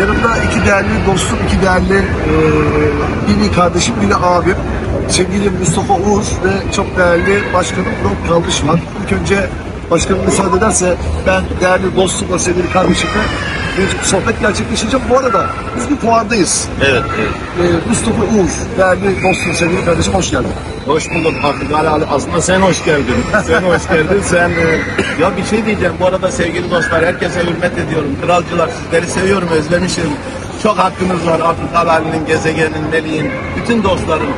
Yanımda iki değerli dostum, iki değerli e, biri kardeşim, biri abim. Sevgili Mustafa Uğur ve çok değerli başkanım Burak Kalmış var. İlk önce başkanım müsaade ederse ben değerli dostumla, sevgili kardeşimle bir sohbet gerçekleştireceğim. Bu arada biz bir fuardayız. Evet, evet. E, Mustafa Uğur, değerli dostum, sevgili kardeşim hoş geldin. Hoş bulduk Abdülhal Ali. Aslında sen hoş geldin. Sen hoş geldin. Sen e, ya bir şey diyeceğim. Bu arada sevgili dostlar herkese hürmet ediyorum. Kralcılar sizleri seviyorum, özlemişim. Çok hakkınız var. Abdülhal Ali'nin, gezegenin, Melih'in, bütün dostlarım.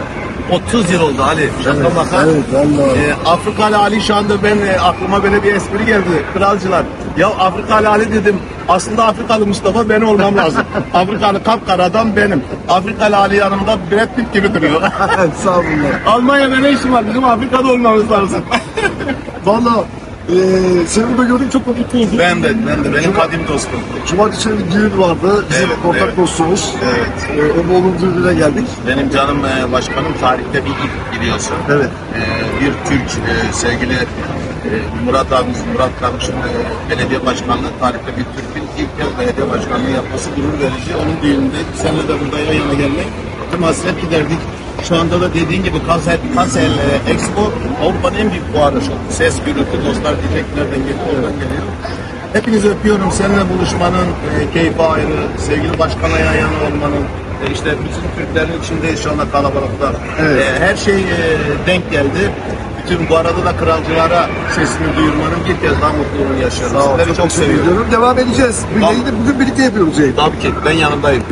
30 yıl oldu Ali. Şaka maka. evet, vallahi. E, Afrikalı Ali şu anda ben e, aklıma böyle bir espri geldi. Kralcılar. Ya Afrikalı Ali dedim. Aslında Afrikalı Mustafa ben olmam lazım. Afrikalı kapkara adam benim. Afrikalı Ali yanımda Brad Pitt gibi duruyor. Sağ olun. Almanya'da ne işim var? Bizim Afrika'da olmamız lazım. Valla e, seni burada gördüm çok mutlu oldum. ben de, ben de. Benim kadim dostum. Cumartesi bir düğün vardı. Bizim Evet, ortak evet. dostumuz. Evet. E, onun oğlunun düğününe geldik. Benim canım e, başkanım tarihte bir ilk biliyorsun. Evet. E, bir Türk e, sevgili e, Murat abimiz, Murat Karmış'ın e, belediye başkanlığı tarihte bir Türk'ün ilk kez belediye başkanlığı yapması gurur verici. Onun düğününde senle de burada yan yana gelmek tüm hasret giderdik. Şu anda da dediğin gibi Kansel, Kansel e, Expo Avrupa'nın en büyük fuarı. Ses gürültü dostlar diyecek nereden geliyor, oradan geliyor. Hepinizi öpüyorum. Seninle buluşmanın e, keyfi ayrı. Sevgili başkana yan yana olmanın. e, işte bütün Türklerin içindeyiz şu anda kalabalıkta. Evet. E, her şey e, denk geldi. Bütün bu arada da kralcılara sesini duyurmanın bir kez daha mutluluğunu yaşıyorum. Sağ ol. Sizleri çok teşekkür seviyorum. Devam edeceğiz. Bugün birlikte yapıyoruz yayını. Tabii ki ben yanındayım.